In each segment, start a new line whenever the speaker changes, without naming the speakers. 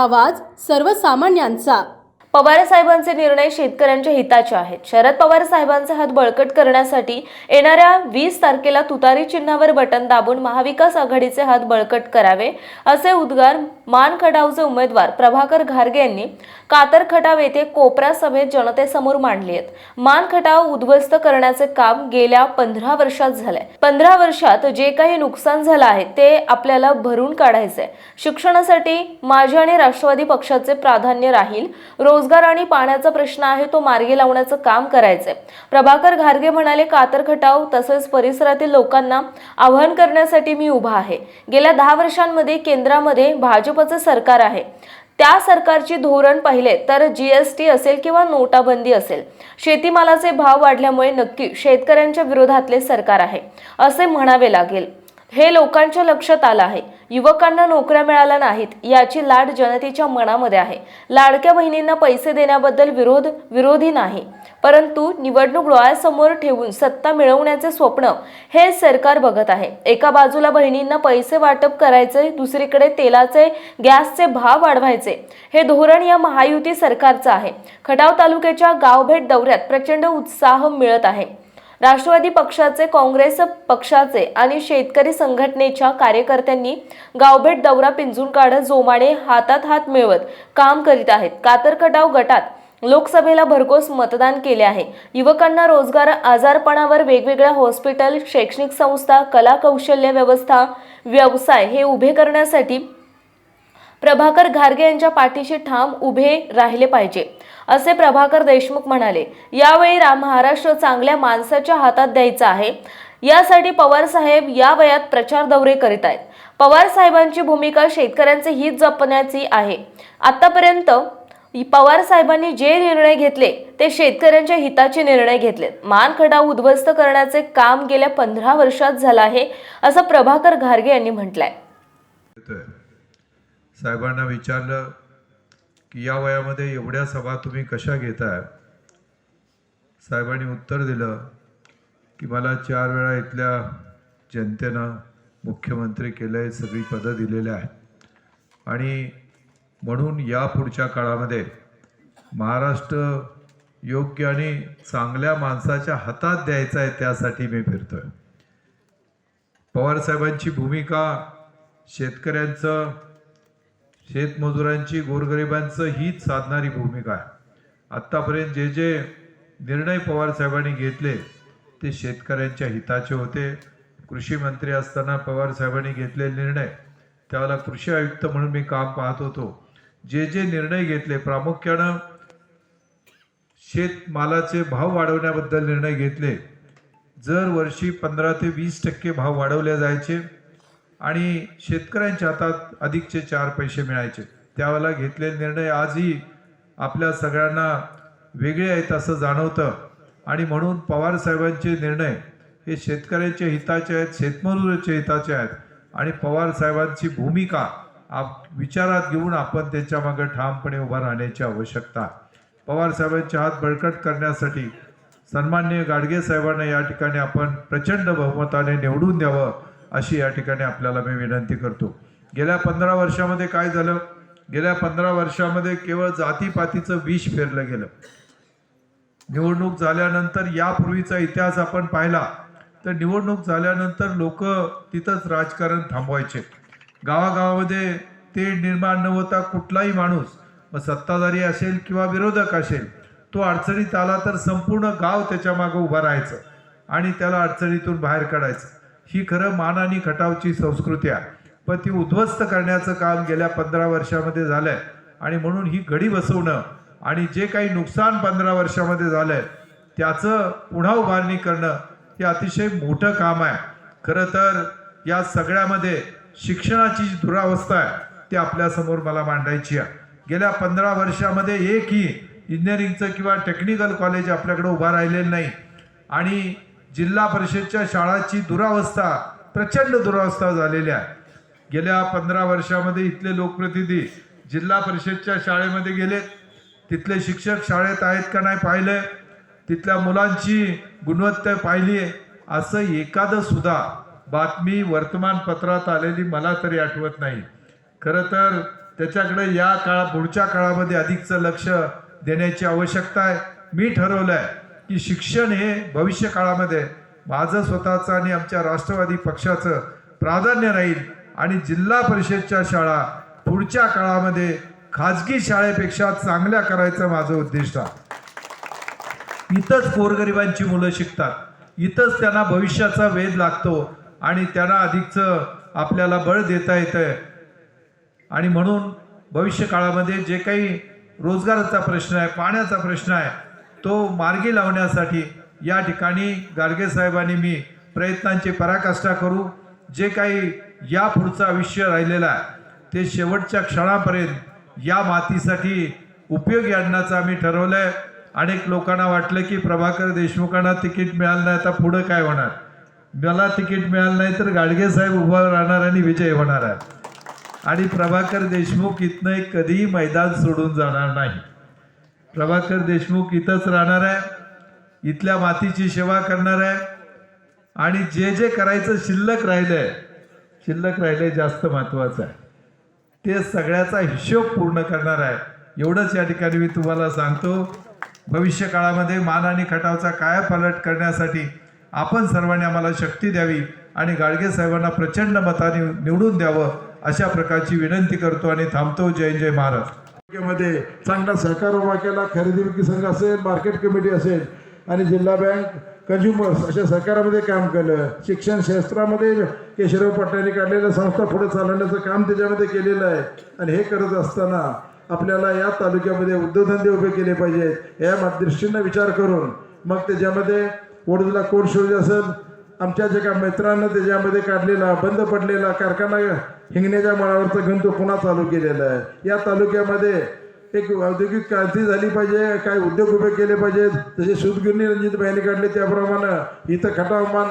आवाज सर्वसामान्यांचा.
पवार साहेबांचे निर्णय शेतकऱ्यांच्या हिताचे आहेत. शरद पवार साहेबांचे हात बळकट करण्यासाठी येणाऱ्या वीस तारखेला तुतारी चिन्हावर बटन दाबून महाविकास आघाडीचे हात बळकट करावे असे उद्गार मानखडावचे उमेदवार प्रभाकर घारगे यांनी कातरखटाव येथे कोपरा सभेत जनतेसमोर मांडली आहेत. मानखटाव उद्ध्वस्त करण्याचे काम गेल्या पंधरा वर्षात झालंय. पंधरा वर्षात जे काही नुकसान झालं आहे ते आपल्याला भरून काढायचंय. शिक्षणासाठी माझे आणि राष्ट्रवादी पक्षाचे प्राधान्य राहील. रोजगार आणि पाण्याचा प्रश्न आहे तो मार्गी लावण्याचं काम करायचंय. प्रभाकर घारगे म्हणाले कातरखटाव तसेच परिसरातील लोकांना आवाहन करण्यासाठी मी उभा आहे. गेल्या दहा वर्षांमध्ये केंद्रामध्ये भाजप भाजपचं सरकार आहे. त्या सरकारची धोरण पाहिले तर जीएसटी असेल किंवा नोटाबंदी असेल शेतीमालाचे भाव वाढल्यामुळे नक्की शेतकऱ्यांच्या विरोधातले सरकार आहे असे म्हणावे लागेल. हे लोकांच्या लक्षात आलं आहे. युवकांना नोकऱ्या मिळाल्या नाहीत याची लाट जनतेच्या मनामध्ये आहे. लाडक्या बहिणींना पैसे देण्याबद्दल विरोध विरोधी नाही. परंतु निवडणूक डोळ्यासमोर ठेवून सत्ता मिळवण्याचे स्वप्न हे सरकार बघत आहे. एका बाजूला बहिणींना पैसे वाटप करायचे दुसरीकडे तेलाचे गॅसचे भाव वाढवायचे. हे धोरण या महायुती सरकारचं आहे. खटाव तालुक्याच्या गावभेट दौऱ्यात प्रचंड उत्साह मिळत आहे. राष्ट्रवादी पक्षाचे काँग्रेस पक्षाचे आणि शेतकरी संघटनेच्या कार्यकर्त्यांनी गावभेट दौरा पिंजून काढत जोमाने हातात हात मिळवत काम करीत आहेत. कातरकटाव गटात लोकसभेला भरघोस मतदान केले आहे. युवकांना रोजगार आजारपणावर वेगवेगळ्या हॉस्पिटल शैक्षणिक संस्था कला कौशल्य व्यवस्था व्यवसाय हे उभे करण्यासाठी प्रभाकर घारगे यांच्या पाठीशी ठाम उभे राहिले पाहिजे असे प्रभाकर देशमुख म्हणाले. यावेळी राम महाराष्ट्र चांगल्या माणसाच्या हातात द्यायचा आहे. यासाठी पवार साहेब या वयात प्रचार दौरे करीत आहेत. पवार साहेबांची भूमिका शेतकऱ्यांचे हित जपण्याची आहे. आतापर्यंत पवार साहेबांनी जे निर्णय घेतले ते शेतकऱ्यांच्या हिताचे निर्णय घेतलेत. मानखडा उद्ध्वस्त करण्याचे काम गेल्या पंधरा वर्षात झालं आहे असं प्रभाकर घारगे यांनी म्हटलंय.
साहेबांना विचारलं की या वयामध्ये एवढ्या सभा तुम्ही कशा घेताय? साहेबांनी उत्तर दिलं की मला चार वेळा इथल्या जनतेनं मुख्यमंत्री केलं आहे सगळी पदं दिलेली आहेत. आणि म्हणून या पुढच्या काळामध्ये महाराष्ट्र योग्य आणि चांगल्या माणसाच्या हातात द्यायचा आहे त्यासाठी मी फिरतोय. पवारसाहेबांची भूमिका शेतकऱ्यांचं शेतमजुरांची गोरगरिबांचं हीच साधणारी भूमिका आहे. आत्तापर्यंत जे जे निर्णय पवारसाहेबांनी घेतले ते शेतकऱ्यांच्या हिताचे होते. कृषी मंत्री असताना पवारसाहेबांनी घेतलेले निर्णय त्याला कृषी आयुक्त म्हणून मी काम पाहत होतो. जे जे निर्णय घेतले प्रामुख्यानं शेतमालाचे भाव वाढवण्याबद्दल निर्णय घेतले. जर वर्षी पंधरा ते वीस टक्के भाव वाढवले जायचे. आणि शेतकऱ्यांच्या हातात अधिकचे चार पैसे मिळायचे. त्यावेळेला घेतलेले निर्णय आजही आपल्या सगळ्यांना वेगळे आहेत असं जाणवतं. आणि म्हणून पवार साहेबांचे निर्णय हे शेतकऱ्यांच्या हिताचे आहेत शेतमजुराच्या हिताचे आहेत. आणि पवार साहेबांची भूमिका आप विचारात घेऊन आपण त्यांच्या मागे ठामपणे उभा राहण्याची आवश्यकता. पवार साहेबांचे हात बळकट करण्यासाठी सन्मान्य गाडगे साहेबांना या ठिकाणी आपण प्रचंड बहुमताने निवडून द्यावं अशी या ठिकाणी आपल्याला मी विनंती करतो. गेल्या पंधरा वर्षामध्ये काय झालं? गेल्या पंधरा वर्षामध्ये केवळ जातीपातीचं विष फेरलं गेलं. निवडणूक झाल्यानंतर यापूर्वीचा इतिहास आपण पाहिला. तर निवडणूक झाल्यानंतर लोक तिथंच राजकारण थांबवायचे. गावागावामध्ये ते निर्माण न होता कुठलाही माणूस मग सत्ताधारी असेल किंवा विरोधक असेल तो अडचणीत आला तर संपूर्ण गाव त्याच्या मागं उभं राहायचं आणि त्याला अडचणीतून बाहेर काढायचं. ही खरं मान आणि खटावची संस्कृती आहे. पण ती उद्ध्वस्त करण्याचं काम गेल्या पंधरा वर्षामध्ये झालंय. आणि म्हणून ही घडी बसवणं आणि जे काही नुकसान पंधरा वर्षामध्ये झालंय त्याचं पुन्हा उभारणी करणं हे अतिशय मोठं काम आहे. खरं तर या सगळ्यामध्ये शिक्षणाची जी दुरावस्था आहे ती आपल्यासमोर मला मांडायची आहे. गेल्या पंधरा वर्षामध्ये एकही इंजिनिअरिंगचं किंवा टेक्निकल कॉलेज आपल्याकडे उभा राहिलेलं नाही. आणि जिल्हा परिषदच्या शाळाची दुरावस्था प्रचंड दुरावस्था झालेली आहे. गेल्या पंधरा वर्षामध्ये इथले लोकप्रतिनिधी जिल्हा परिषदच्या शाळेमध्ये गेले. तिथले शिक्षक शाळेत आहेत का नाही पाहिलंय. तिथल्या मुलांची गुणवत्ता पाहिली आहे. असं एखादं सुद्धा बातमी वर्तमानपत्रात आलेली मला तरी आठवत नाही. खरं तर त्याच्याकडे या काळा पुढच्या काळामध्ये अधिकचं लक्ष देण्याची आवश्यकता आहे. मी ठरवलं आहे की शिक्षण हे भविष्य काळामध्ये माझं स्वतःचं आणि आमच्या राष्ट्रवादी पक्षाचं प्राधान्य राहील. आणि जिल्हा परिषदच्या शाळा पुढच्या काळामध्ये खाजगी शाळेपेक्षा चांगल्या करायचं माझं उद्दिष्ट आहे. इथंच गोरगरिबांची मुलं शिकतात. इथंच त्यांना भविष्याचा वेध लागतो आणि त्यांना अधिकचं आपल्याला बळ देता येतं आणि म्हणून भविष्य काळामध्ये जे काही रोजगाराचा प्रश्न आहे पाण्याचा प्रश्न आहे तो मार्गी लावण्यासाठी या ठिकाणी गाडगे साहेबांनी मी प्रयत्नांची पराकाष्ठा करू. जे काही या पुढचं आयुष्य राहिलेलं आहे ते शेवटच्या क्षणापर्यंत या मातीसाठी उपयोगी आणण्याचं आम्ही ठरवलं आहे अनेक लोकांना वाटलं की प्रभाकर देशमुखांना तिकीट मिळालं नाही आता पुढं काय होणार? मला तिकीट मिळालं नाही तर गाडगे साहेब उभा राहणार आणि विजय होणार आहे. आणि प्रभाकर देशमुख इथनं कधीही मैदान सोडून जाणार नाही. प्रभाकर देशमुख इथंच राहणार आहे. इथल्या मातीची सेवा करणार आहे. आणि जे जे करायचं शिल्लक राहिलंय शिल्लक राहिलंय जास्त महत्त्वाचं आहे. ते सगळ्याचा हिशोब पूर्ण करणार आहे. एवढंच या ठिकाणी मी तुम्हाला सांगतो. भविष्य काळामध्ये मान आणि खटावचा कायापालट करण्यासाठी आपण सर्वांनी आम्हाला शक्ती द्यावी आणि गाडगे साहेबांना प्रचंड मताने निवडून द्यावं अशा प्रकारची विनंती करतो आणि थांबतो. जय जय महाराज.
मध्ये चांगला सहकार उभा केला खरेदी विक्री संघ असेल मार्केट कमिटी असेल आणि जिल्हा बँक कंझ्युमर्स अशा सहकारामध्ये काम केलं. शिक्षण शास्त्रामध्ये केशवराव पाटलांनी काढलेल्या संस्था पुढे चालवण्याचं काम त्याच्यामध्ये केलेलं आहे. आणि हे करत असताना आपल्याला या तालुक्यामध्ये उद्योगधंदे उभे केले पाहिजेत. या दृष्टीनं विचार करून मग त्याच्यामध्ये वडोदला कोड शोध असेल? आमच्या जे का मित्रांनं त्याच्यामध्ये काढलेला बंद पडलेला कारखाना हिंगण्याच्या मळावरचा घेऊन तो पुन्हा चालू केलेला आहे. या तालुक्यामध्ये एक औद्योगिक क्रांती झाली पाहिजे काय उद्योग उभे केले पाहिजेत जसे सूतगिरणी रणजित काढले त्याप्रमाणे इथं खटावमान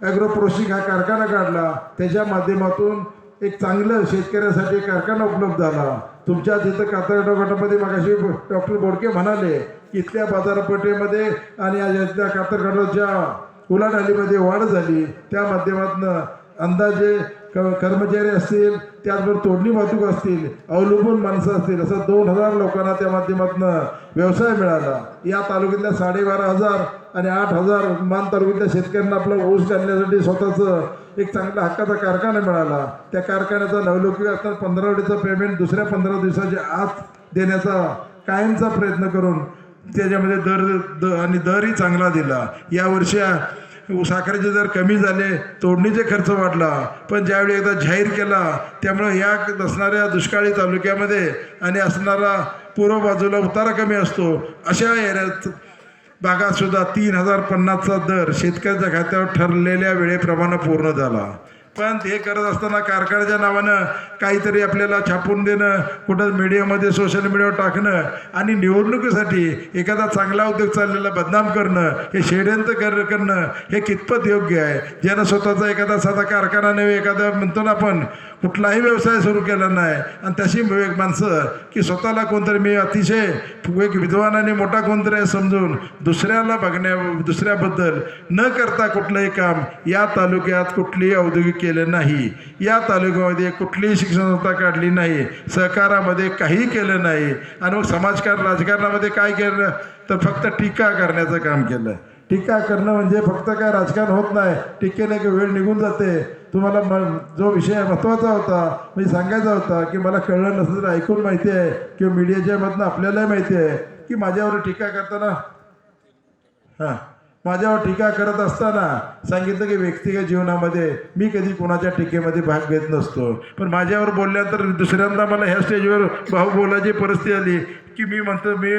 ॲग्रो प्रोसिंग हा कारखाना काढला. त्याच्या माध्यमातून एक चांगलं शेतकऱ्यासाठी कारखाना उपलब्ध झाला. तुमच्या तिथं कातर गटामध्ये मागाशी डॉक्टर बोडके म्हणाले इथल्या बाजारपेठेमध्ये आणि या इथल्या ज्या उलाढालीमध्ये वाढ झाली त्या माध्यमातून अंदाजे क कर्मचारी असतील त्याचबरोबर तोडणी वाहतूक असतील अवलंबून माणसं असतील असं दोन हजार लोकांना त्या माध्यमातून व्यवसाय मिळाला. या तालुक्यातल्या साडेबारा हजार आणि आठ हजार मान तालुक्यातल्या शेतकऱ्यांना आपला ऊस घालण्यासाठी स्वतःचं एक चांगला हक्काचा कारखाना मिळाला. त्या कारखान्याचा नवलौकिक असताना पंधरावडीचं पेमेंट दुसऱ्या पंधरा दिवसाच्या आत देण्याचा कायमचा प्रयत्न करून त्याच्यामध्ये दर द आणि दरही चांगला दिला. यावर्षी साखरेचे दर कमी झाले तोडणीचे खर्च वाढला. पण ज्यावेळी एकदा जाहीर केला त्यामुळे या असणाऱ्या दुष्काळी तालुक्यामध्ये आणि असणारा पूर्व बाजूला उतारा कमी असतो. अशा एरियात भागातसुद्धा तीन हजार पन्नासचा दर शेतकऱ्याच्या खात्यावर ठरलेल्या वेळेप्रमाणे पूर्ण झाला. पण हे करत असताना कारखान्याच्या नावानं काहीतरी आपल्याला छापून देणं कुठं मीडियामध्ये सोशल मीडियावर टाकणं आणि निवडणुकीसाठी एखादा चांगला उद्योग चाललेला बदनाम करणं हे षडयंत्र कर करणं हे कितपत योग्य आहे? ज्यानं स्वतःचा एखादा साधा कारखाना नव्हे एखादा म्हणतो ना आपण कुठलाही व्यवसाय सुरू केला नाही आणि तशी एक माणसं की स्वतःला कोणतरी मी अतिशय एक विद्वान आणि मोठा कोणतरी आहे समजून दुसऱ्याला बघण्या दुसऱ्याबद्दल न करता कुठलंही काम या तालुक्यात कुठलीही औद्योगिक केलं नाही. या तालुक्यामध्ये कुठलीही शिक्षण संस्था काढली नाही. सहकारामध्ये काही केलं नाही. आणि मग समाजकारण राजकारणामध्ये काय केलं? तर फक्त टीका करण्याचं काम केलं. टीका करणं म्हणजे फक्त काय राजकारण होत नाही. टीकेने की वेळ निघून जाते. तुम्हाला म जो विषय महत्त्वाचा होता म्हणजे सांगायचा होता की मला कळलं नसलं तर ऐकून माहिती आहे. किंवा मीडियाच्या मधनं आपल्यालाही माहिती आहे. की माझ्यावर टीका करताना हां. माझ्यावर टीका करत असताना सांगितलं की व्यक्तिगत जीवनामध्ये मी कधी कोणाच्या टीकेमध्ये भाग घेत नसतो. पण माझ्यावर बोलल्यानंतर दुसऱ्यांदा मला ह्या स्टेजवर भाऊ बोलायची परिस्थिती आली की मी म्हणतो मी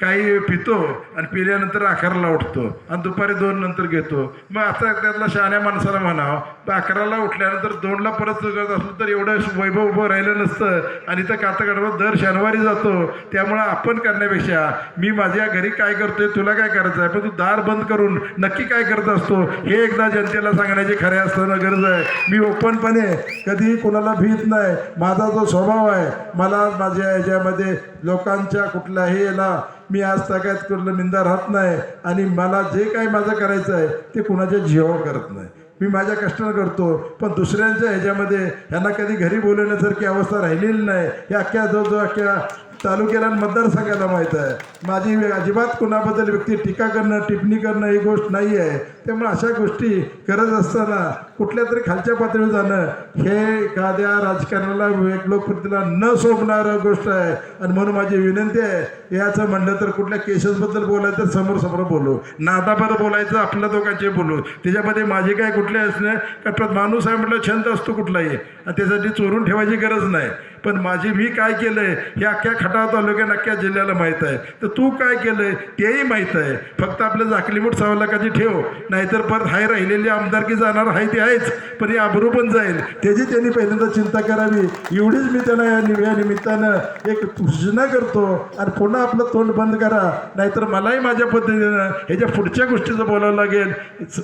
काही पितो आणि पिल्यानंतर अकराला उठतो आणि दुपारी दोन नंतर घेतो. मग आता त्यातला शहाण्या माणसाला म्हणावं अकराला उठल्यानंतर दोनला परत करत असलं तर एवढं वैभव उभं राहिलं नसतं आणि तर कातकडवा दर शनिवारी जातो. त्यामुळं आपण करण्यापेक्षा मी माझ्या घरी काय करतोय तुला काय करायचं आहे पण तू दार बंद करून नक्की काय करत असतो? हे एकदा जनतेला सांगण्याची खरे असताना गरज आहे. मी ओपनपणे कधीही कोणाला भीत नाही. माझा जो स्वभाव आहे मला माझ्या याच्यामध्ये लोकांच्या कुठल्याही याला मी आज सगळ्यात कुठलं निंदा राहत नाही आणि मला जे काही माझं करायचं आहे ते कुणाच्या जीवावर करत नाही. मी माझ्या कष्टानं करतो पण दुसऱ्यांच्या ह्याच्यामध्ये ह्यांना कधी घरी बोलवण्यासारखी अवस्था राहिलेली नाही. या अख्ख्या जो जो अख्ख्या तालुक्याला आणि मतदारसंघाला माहीत आहे. माझी अजिबात कोणाबद्दल व्यक्ती टीका करणं टिप्पणी करणं ही गोष्ट नाही आहे. त्यामुळे अशा गोष्टी करत असताना कुठल्या तरी खालच्या पातळीवर जाणं हे एखाद्या राजकारणाला एक लोकप्रतिला न सोपणारं गोष्ट आहे. आणि म्हणून माझी विनंती आहे याचं म्हणलं तर कुठल्या केसेसबद्दल बोलायचं तर समोर समोर बोलू. नादाबद्दल बोलायचं आपल्या दोघांचे बोलू. त्याच्यामध्ये माझे काय कुठले असणे का माणूस आहे म्हटलं छंद असतो कुठलाही. आणि त्यासाठी चोरून ठेवायची गरज नाही. पण माझी मी काय केलंय? हे अख्ख्या खटाव तालुक्यात अख्ख्या जिल्ह्याला माहीत आहे. तर तू काय केलंय? तेही माहीत आहे. फक्त आपलं जाकलीमूठ सव्वा लाखाची ठेव. नाहीतर परत हाय राहिलेली आमदारकी जाणार आहे ते आहेच. पण ही आबरू पण जाईल. त्याची त्यांनी पहिल्यांदा चिंता करावी. एवढीच मी त्यांना या निव्या निमित्तानं एक सूचना करतो. आणि पुन्हा आपलं तोंड बंद करा. नाहीतर मलाही माझ्या पद्धतीनं ह्याच्या पुढच्या गोष्टीचं बोलावं लागेल.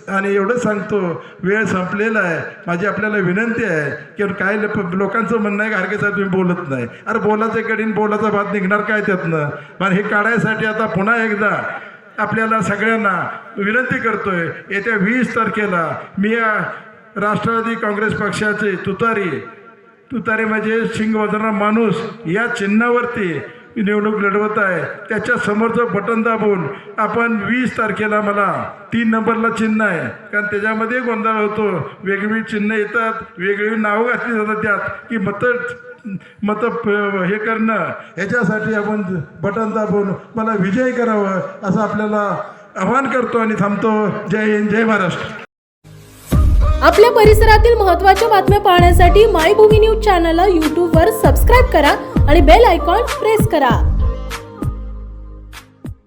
आणि एवढं सांगतो वेळ संपलेला आहे. माझी आपल्याला विनंती आहे. की काय लोकांचं म्हणणं आहे की हरकेचा तुम्ही बोलत नाही. अरे बोलाचं कडीन बोलाचा भात निघणार काय त्यातनं? पण हे काढायसाठी आता पुन्हा एकदा आपल्याला सगळ्यांना विनंती करतोय येत्या वीस तारखेला मी या राष्ट्रवादी काँग्रेस पक्षाचे तुतारी तुतारी म्हणजे शिंग वाजवणारा माणूस या चिन्हावरती निवडणूक लढवत आहे. त्याच्या समोरचं बटन दाबून आपण वीस तारखेला मला तीन नंबरला चिन्ह आहे. कारण त्याच्यामध्ये गोंधळ होतो. वेगवेगळी चिन्ह येतात वेगवेगळी नावं घातली जातात त्यात. की मतं मत हे करणं ह्याच्यासाठी आपण बटन दाबून मला विजय करावं असं आपल्याला आवाहन करतो आणि थांबतो. जय हिंद जय महाराष्ट्र.
आपल्या परिसरातील महत्त्वाच्या बातम्या पाहण्यासाठी माय भूमी न्यूज चॅनलला यूट्यूबवर सबस्क्राईब करा आणि बेल आयकॉन प्रेस करा.